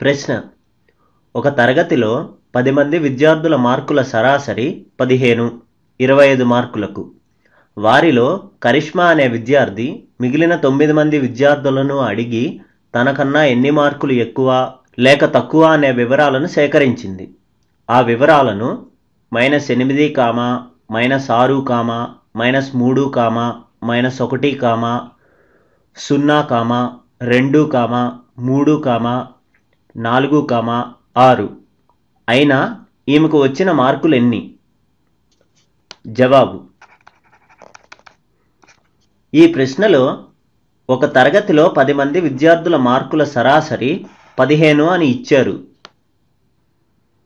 ప్రశ్న. ఒక తరగతిలో పది మంది విద్యార్థుల మార్కుల సరాసరి పదిహేను ఇరవై ఐదు మార్కులకు. వారిలో కరిష్మా అనే విద్యార్థి మిగిలిన తొమ్మిది మంది విద్యార్థులను అడిగి తనకన్నా ఎన్ని మార్కులు ఎక్కువ లేక తక్కువ అనే వివరాలను సేకరించింది. ఆ వివరాలను మైనస్ ఎనిమిది కామా మైనస్ ఆరు కామా మైనస్ మూడు కామా మైనస్ ఒకటి కామా సున్నా కామా రెండు కామా మూడు కామా నాలుగు కామా ఆరు. అయినా ఈమెకు వచ్చిన మార్కులు ఎన్ని జవాబు. ఈ ప్రశ్నలో ఒక తరగతిలో పది మంది విద్యార్థుల మార్కుల సరాసరి పదిహేను అని ఇచ్చారు.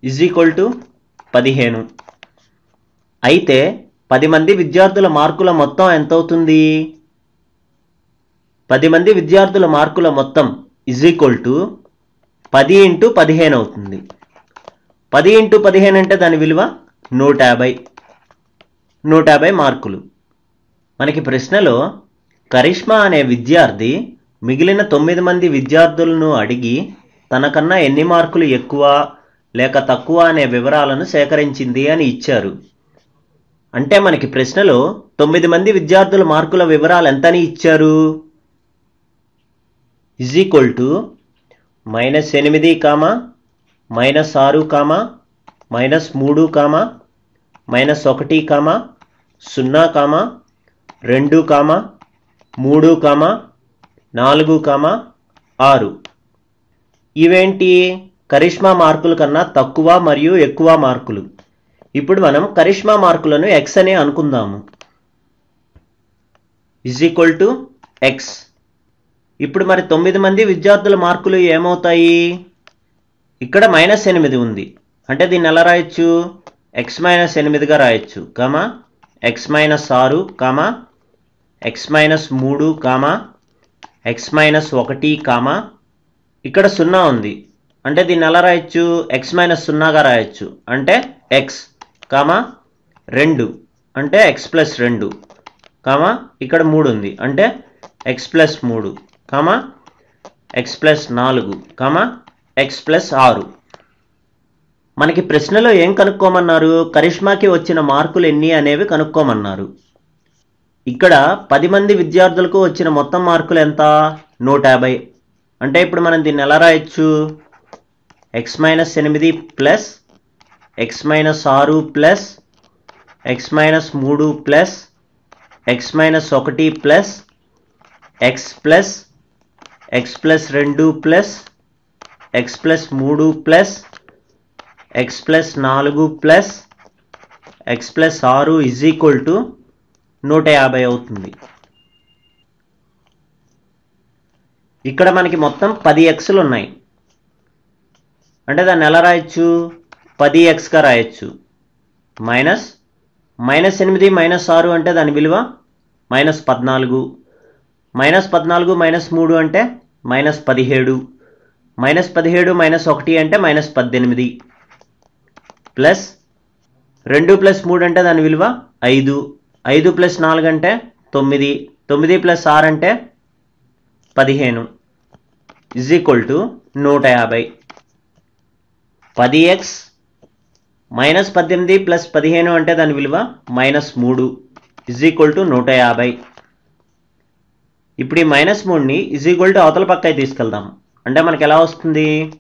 ఇజ్ ఈక్వల్ టు పదిహేను. అయితే పది మంది విద్యార్థుల మార్కుల మొత్తం ఎంత అవుతుంది పది మంది విద్యార్థుల మార్కుల మొత్తం ఇజ్ ఈక్వల్ టు పది ఇంటూ పదిహేను అవుతుంది. పది ఇంటూ పదిహేను అంటే దాని విలువ నూట యాభై నూట యాభై మార్కులు. మనకి ప్రశ్నలో కరిష్మా అనే విద్యార్థి మిగిలిన తొమ్మిది మంది విద్యార్థులను అడిగి తనకన్నా ఎన్ని మార్కులు ఎక్కువ లేక తక్కువ అనే వివరాలను సేకరించింది అని ఇచ్చారు. అంటే మనకి ప్రశ్నలో తొమ్మిది మంది విద్యార్థుల మార్కుల వివరాలు ఎంతని ఇచ్చారు? ఇజ్ ఈక్వల్ టు మైనస్ ఎనిమిది కామా మైనస్ ఆరు కామా మైనస్ మూడు కామా మైనస్ ఒకటి కామా సున్నా కామా రెండు కామా మూడు కామా నాలుగు కామా ఆరు. ఇవేంటి? కరిష్మా మార్కుల కన్నా తక్కువ మరియు ఎక్కువ మార్కులు. ఇప్పుడు మనం కరిష్మా మార్కులను ఎక్స్ అనే అనుకుందాము. ఇజ్ ఈక్వల్ టు ఎక్స్ ఇప్పుడు మరి తొమ్మిది మంది విద్యార్థుల మార్కులు ఏమవుతాయి? ఇక్కడ మైనస్ ఎనిమిది ఉంది. అంటే దీన్ని ఎలా రాయొచ్చు? ఎక్స్ మైనస్ ఎనిమిదిగా రాయొచ్చు. కామా? ఎక్స్ మైనస్ ఆరు కామా? ఎక్స్ మైనస్ మూడు కామా? ఎక్స్ మైనస్ ఒకటి కామా? ఇక్కడ సున్నా ఉంది. అంటే దీన్ని ఎలా రాయొచ్చు? ఎక్స్ మైనస్ సున్నాగా రాయొచ్చు. అంటే ఎక్స్ కామా? రెండు. అంటే ఎక్స్ ప్లస్ రెండు. కామా? ఇక్కడ మూడు ఉంది. అంటే ఎక్స్ ప్లస్ మూడు. కామా? ఎక్స్ ప్లస్ నాలుగు కామా? ఎక్స్ ప్లస్ ఆరు. మనకి ప్రశ్నలో ఏం కనుక్కోమన్నారు? కరిష్మాకి వచ్చిన మార్కులు ఎన్ని అనేవి కనుక్కోమన్నారు. ఇక్కడ పది మంది విద్యార్థులకు వచ్చిన మొత్తం మార్కులు ఎంత? నూట యాభై. అంటే ఇప్పుడు మనం దీన్ని ఎలా రాయొచ్చు? ఎక్స్ మైనస్ ఎనిమిది ప్లస్ ఎక్స్ మైనస్ ఆరు ప్లస్ ఎక్స్ మైనస్ మూడు ప్లస్ ఎక్స్ మైనస్ ఒకటి plus X plus X plus రెండు ప్లస్ ఎక్స్ ప్లస్ మూడు ప్లస్ ఎక్స్ ప్లస్ నాలుగు ప్లస్ ఎక్స్ ప్లస్ ఆరు ఇజ్ ఈక్వల్ టు నూట యాభై అవుతుంది. ఇక్కడ మనకి మొత్తం పది ఎక్స్లు ఉన్నాయి. అంటే దాన్ని ఎలా రాయొచ్చు? పది ఎక్స్గా రాయొచ్చు. మైనస్ మైనస్ ఎనిమిది మైనస్ ఆరు అంటే దాని విలువ మైనస్ పద్నాలుగు. మైనస్ పద్నాలుగు మైనస్ మూడు అంటే మైనస్ పదిహేడు. మైనస్ పదిహేడు మైనస్ ఒకటి అంటే మైనస్ పద్దెనిమిది. ప్లస్ రెండు ప్లస్ మూడు అంటే దాని విలువ ఐదు. ఐదు ప్లస్ నాలుగు అంటే తొమ్మిది. తొమ్మిది ప్లస్ ఆరు అంటే పదిహేను. ఇజ్ ఈక్వల్ టు నూట యాభై. పది ఎక్స్ మైనస్ పద్దెనిమిది ప్లస్ పదిహేను అంటే దాని విలువ మైనస్ మూడు. ఇజ్ ఈక్వల్ టు నూట యాభై. ఇప్పుడు ఈ మైనస్ మూడుని ఇజ్ ఈక్వల్ టు అవతల పక్కకి తీసుకెళ్దాం. అంటే మనకి ఎలా వస్తుంది?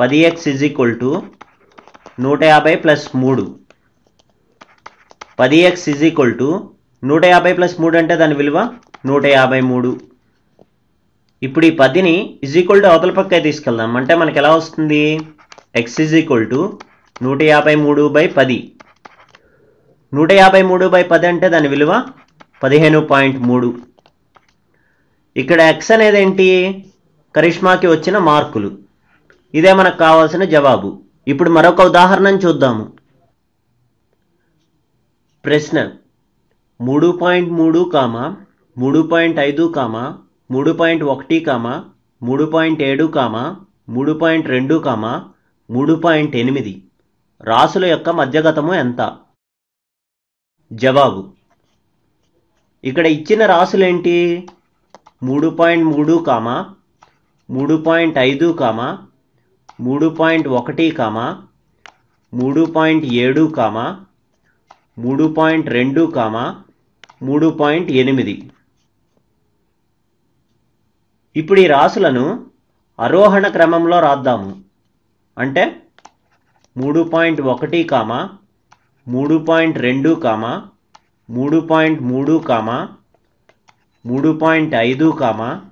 పది ఎక్స్ ఇజ్ ఈక్వల్ టు నూట యాభై ప్లస్ మూడు. పది ఎక్స్ ఇజ్ ఈక్వల్ టు నూట యాభై ప్లస్ మూడు అంటే దాని విలువ నూట యాభై మూడు. ఇప్పుడు ఈ పదిని ఇజ్ ఈక్వల్ టు అవతల పక్క తీసుకెళ్దాం. అంటే మనకి ఎలా వస్తుంది? ఎక్స్ ఇజ్ ఈక్వల్ టు నూట యాభై మూడు బై పది. నూట యాభై మూడు బై పది అంటే దాని విలువ పదిహేను పాయింట్ మూడు. ఇక్కడ ఎక్స్ అనేది ఏంటి కరిష్మాకి వచ్చిన మార్కులు. ఇదే మనకు కావాల్సిన జవాబు. ఇప్పుడు మరొక ఉదాహరణను చూద్దాము. ప్రశ్న. మూడు పాయింట్ మూడు కామ మూడు పాయింట్ ఐదు కామ మూడు పాయింట్ ఒకటి కామ మూడు పాయింట్ ఏడు కామ మూడు పాయింట్ రెండు కామ మూడు పాయింట్ ఎనిమిది. రాసుల యొక్క మధ్యగతము ఎంత? జవాబు. ఇక్కడ ఇచ్చిన రాసులేంటి? మూడు పాయింట్ మూడు కామా మూడు పాయింట్ ఐదు కామా మూడు పాయింట్ ఒకటి కామా మూడు పాయింట్ ఏడు కామా మూడు పాయింట్ రెండు కామా మూడు పాయింట్ ఎనిమిది. ఇప్పుడు ఈ రాసులను అరోహణ క్రమంలో రాద్దాము. అంటే మూడు పాయింట్ ఒకటి కామా మూడు పాయింట్ రెండు కామా మూడు పాయింట్ మూడు కామా మూడు పాయింట్ ఐదు కామా?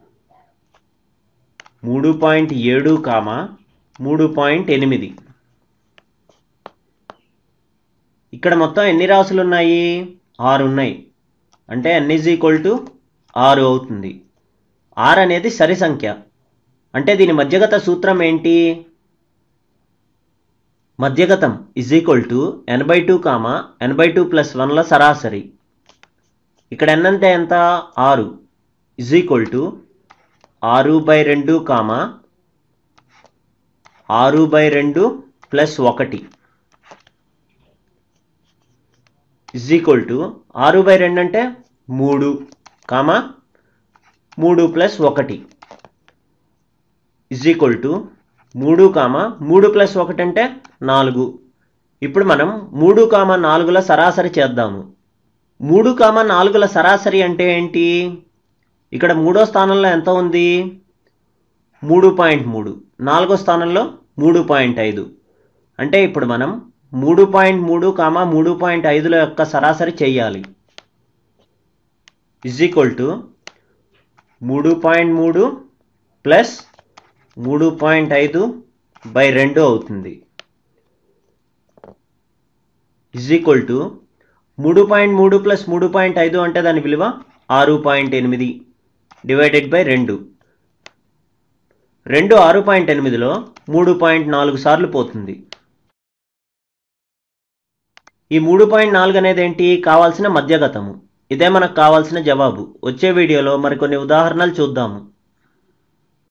మూడు పాయింట్ ఏడు కామా? మూడు పాయింట్ ఎనిమిది. ఇక్కడ మొత్తం ఎన్ని రాసులు ఉన్నాయి ఆరు ఉన్నాయి అంటే ఎన్ ఈజ్ ఈక్వల్ టు ఆరు అవుతుంది. ఆరు అనేది సరి సంఖ్య. అంటే దీని మధ్యగత సూత్రం ఏంటి? మధ్యగతం ఇజ్ ఈక్వల్ టు ఎనభై టూ కామా? ఎనభై టూ ప్లస్ వన్ల సరాసరి. ఇక్కడ ఎన్ అంటే ఎంత? ఆరు. ఇజ్ ఈక్వల్ టు ఆరు బై రెండు కామా? ఆరు బై రెండు ప్లస్ ఒకటి. ఇజ్ ఈక్వల్ టు ఆరు బై రెండు అంటే మూడు కామా? మూడు ప్లస్ ఒకటి. ఇజ్ ఈక్వల్ టు మూడు కామా? మూడు ప్లస్ ఒకటి అంటే నాలుగు. ఇప్పుడు మనం మూడు కామ నాలుగుల సరాసరి చేద్దాము. మూడు కామ నాలుగుల సరాసరి అంటే ఏంటి? ఇక్కడ మూడో స్థానంలో ఎంత ఉంది? మూడు పాయింట్ మూడు. నాలుగో స్థానంలో మూడు పాయింట్ ఐదు. అంటే ఇప్పుడు మనం మూడు పాయింట్ మూడు కామా మూడు పాయింట్ ఐదుల యొక్క సరాసరి చేయాలి. ఇజ్ ఈక్వల్ టు మూడు పాయింట్ మూడు ప్లస్ మూడు పాయింట్ ఐదు బై రెండు అవుతుంది. ఇజ్ ఈక్వల్ టు మూడు పాయింట్ మూడు ప్లస్ మూడు పాయింట్ ఐదు అంటే దాని విలువ ఆరు పాయింట్ ఎనిమిది డివైడెడ్ బై రెండు. రెండు ఆరు పాయింట్ ఎనిమిదిలో మూడు పాయింట్ నాలుగు సార్లు పోతుంది. ఈ మూడు పాయింట్ నాలుగు అనేది ఏంటి? కావాల్సిన మధ్యగతము. ఇదే మనకు కావాల్సిన జవాబు. వచ్చే వీడియోలో మరికొన్ని ఉదాహరణలు చూద్దాము.